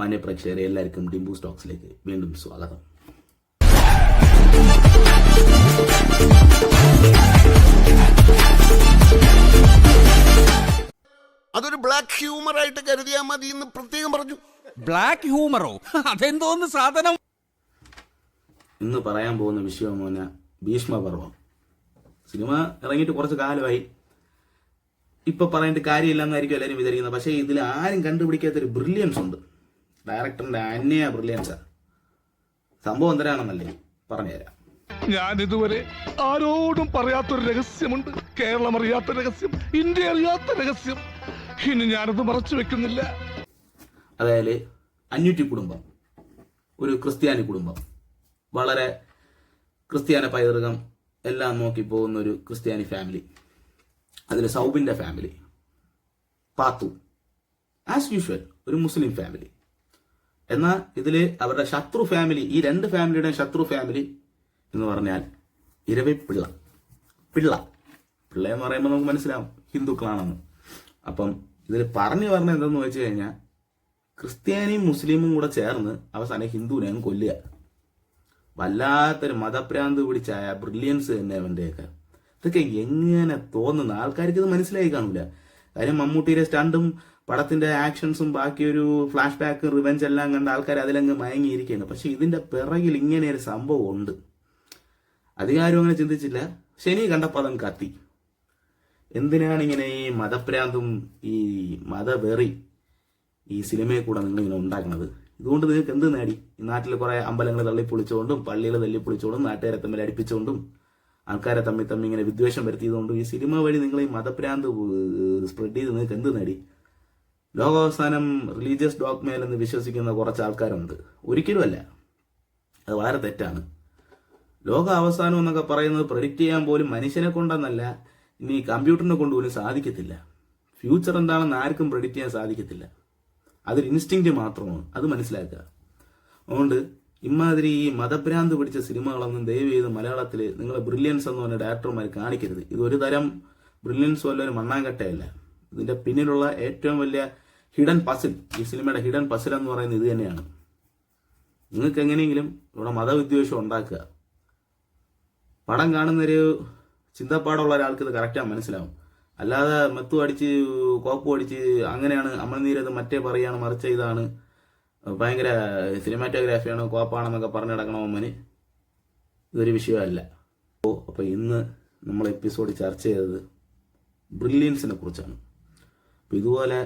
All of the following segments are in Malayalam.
മാന്യ പ്രേക്ഷകരെ എല്ലാവർക്കും ഡിംബു സ്റ്റോക്സിലേക്ക് വീണ്ടും സ്വാഗതം. അതൊരു ബ്ലാക്ക് ഹ്യൂമർ ആയിട്ട് കരുതിയാൽ മതി എന്ന് പ്രത്യേകം പറഞ്ഞു. ബ്ലാക്ക് ഹ്യൂമറോ അതെന്തോന്ന് സാധനം? ഇന്ന് പറയാൻ പോകുന്ന വിഷയം മോന ഭീഷ്മപർവം സിനിമ ഇറങ്ങിയിട്ട് കുറച്ച് കാലമായി. ഇപ്പൊ പറയേണ്ട കാര്യമില്ലെന്നായിരിക്കും എല്ലാവരും വിചാരിക്കുന്നത്. പക്ഷേ ഇതിൽ ആരും കണ്ടുപിടിക്കാത്തൊരു ബ്രില്യൻസ് ഉണ്ട്. ഡയറക്ടറിന്റെ അന്യ ബ്രില്യൻസ് സംഭവം എന്തരാണെന്നല്ലേ പറഞ്ഞുതരാം. ഞാൻ ഇതുവരെ ആരോടും പറയാത്തൊരു രഹസ്യമുണ്ട്. കേരളം അറിയാത്ത രഹസ്യം ഇന്ത്യ അറിയാത്ത രഹസ്യം. ഇനി ഞാനത് മറച്ചു വെക്കുന്നില്ല. അതായത് അഞ്ഞൂറ്റി കുടുംബം ഒരു ക്രിസ്ത്യാനി കുടുംബം. വളരെ ക്രിസ്ത്യാന പൈതൃകം എല്ലാം നോക്കി പോകുന്ന ഒരു ക്രിസ്ത്യാനി ഫാമിലി അതിൽ സൗബിന്റെ ഫാമിലി പാത്തു. ആസ് യൂഷ്വൽ ഒരു മുസ്ലിം ഫാമിലി എന്നാൽ ഇതിൽ അവരുടെ ശത്രു ഫാമിലി ഈ രണ്ട് ഫാമിലിയുടെയും ശത്രു ഫാമിലി എന്ന് പറഞ്ഞാൽ ഇരവി പിള്ള. പിള്ള. പിള്ള എന്ന് പറയുമ്പോൾ നമുക്ക് മനസ്സിലാവും. ഹിന്ദുക്കളാണെന്ന്. അപ്പം ഇതിൽ പറഞ്ഞു പറഞ്ഞ എന്തെന്ന് വെച്ച് കഴിഞ്ഞാൽ ക്രിസ്ത്യാനിയും മുസ്ലിമും കൂടെ ചേർന്ന് അവസാനം ഹിന്ദുവിനെ അങ്ങ് കൊല്ലുക. വല്ലാത്തൊരു മതഭ്രാന്ത് പിടിച്ചായ ബ്രില്യൻസ് തന്നെ അവന്റെയൊക്കെ ഇതൊക്കെ എങ്ങനെ തോന്നുന്നു ആൾക്കാർക്ക് ഇത് മനസ്സിലായി കാണൂല. കാര്യം മമ്മൂട്ടിയുടെ സ്റ്റണ്ടും പടത്തിന്റെ ആക്ഷൻസും ബാക്കി ഒരു ഫ്ലാഷ് ബാക്ക് റിവെഞ്ച് എല്ലാം കണ്ട ആൾക്കാർ അതിലങ്ങ് മയങ്ങിയിരിക്കുകയാണ്. പക്ഷെ ഇതിന്റെ പിറകിൽ ഇങ്ങനെ ഒരു സംഭവം ഉണ്ട്. അധികാരം അങ്ങനെ ചിന്തിച്ചില്ല. ശനി കണ്ടപ്പോൾ അതങ്ങ് കത്തി. എന്തിനാണ് ഇങ്ങനെ ഈ മതഭ്രാന്തും ഈ മതവെറി ഈ സിനിമയെ കൂടെ നിങ്ങൾ ഇങ്ങനെ ഉണ്ടാക്കുന്നത്? ഇതുകൊണ്ട് നിങ്ങൾക്ക് എന്ത് നേടി? ഈ നാട്ടിൽ കുറെ അമ്പലങ്ങൾ തള്ളിപ്പൊളിച്ചുകൊണ്ടും പള്ളികൾ തള്ളിപ്പൊളിച്ചുകൊണ്ടും നാട്ടുകാരെ തമ്മിൽ അടിപ്പിച്ചുകൊണ്ടും ആൾക്കാരെ തമ്മിൽ തമ്മിൽ ഇങ്ങനെ വിദ്വേഷം വരുത്തിയതുകൊണ്ടും ഈ സിനിമ വഴി നിങ്ങൾ ഈ മതഭ്രാന്ത് സ്പ്രെഡ് ചെയ്ത് നിങ്ങൾക്ക് എന്ത് നേടി? ലോകാവസാനം റിലീജിയസ് ഡോക്മേൽ എന്ന് വിശ്വസിക്കുന്ന കുറച്ച് ആൾക്കാരുണ്ട് ഒരിക്കലുമല്ല അത് വളരെ തെറ്റാണ്. ലോക അവസാനം എന്നൊക്കെ പറയുന്നത് പ്രഡിക്റ്റ് ചെയ്യാൻ പോലും മനുഷ്യനെ കൊണ്ടെന്നല്ല ഇനി കമ്പ്യൂട്ടറിനെ കൊണ്ട് പോലും സാധിക്കത്തില്ല. ഫ്യൂച്ചർ എന്താണെന്ന് ആർക്കും പ്രഡിക്റ്റ് ചെയ്യാൻ സാധിക്കത്തില്ല. അതൊരു ഇൻസ്റ്റിങ്ക്റ്റ് മാത്രമാണ്. അത് മനസ്സിലാക്കുക. അതുകൊണ്ട് ഇമാതിരി ഈ മതഭ്രാന്ത് പിടിച്ച സിനിമകളൊന്നും ദയവ് ചെയ്ത് മലയാളത്തിൽ നിങ്ങളെ ബ്രില്യൻസ് എന്ന് പറഞ്ഞ ഡയറക്ടർമാർ കാണിക്കരുത്. ഇതൊരു തരം ബ്രില്യൻസ് വല്ല ഒരു മണ്ണാങ്കട്ടയല്ല. ഇതിന്റെ പിന്നിലുള്ള ഏറ്റവും വലിയ ഹിഡൻ പസിൽ ഈ സിനിമയുടെ ഹിഡൻ പസിൽ എന്ന് പറയുന്നത് ഇത് തന്നെയാണ്. നിങ്ങൾക്ക് എങ്ങനെയെങ്കിലും ഇവിടെ മതവിദ്വേഷം ഉണ്ടാക്കുക. പടം കാണുന്നൊരു ചിന്തപ്പാടുള്ള ഒരാൾക്ക് ഇത് കറക്റ്റാ മനസ്സിലാവും. അല്ലാതെ മെത്തു അടിച്ച് കോപ്പ് അടിച്ച് അങ്ങനെയാണ് അമൽനീരത് മറ്റേ പറയാണ് മറിച്ച ഇതാണ്. ഭയങ്കര സിനിമാറ്റോഗ്രാഫിയാണ് കോപ്പാണെന്നൊക്കെ പറഞ്ഞു നടക്കണമെന്ന് ഇതൊരു വിഷയമല്ല. അപ്പോൾ അപ്പോൾ ഇന്ന് നമ്മൾ എപ്പിസോഡ് ചർച്ച ചെയ്തത് ബ്രില്യൻസിനെ കുറിച്ചാണ്. ഇതുപോലെ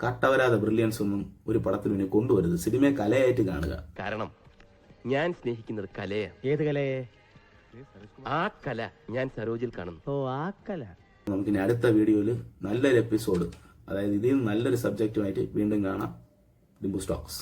കട്ടവരാതെ ബ്രില്യൻസ് ഒന്നും ഒരു പടത്തിൽ ഇനി കൊണ്ടുവരുത് സിനിമയെ കലയായിട്ട് കാണുക. കാരണം ഞാൻ സ്നേഹിക്കുന്നത് കലയെ. ഏത് കലയെ? ആ കല ഞാൻ സരോജിൽ കാണുന്നു. ഓ ആ കല. നമുക്കിനി അടുത്ത വീഡിയോയിൽ നല്ലൊരു എപ്പിസോഡ് അതായത് ഇതിൽ നല്ലൊരു സബ്ജക്റ്റുമായിട്ട് വീണ്ടും കാണാം. ഡിംബു സ്റ്റോക്സ്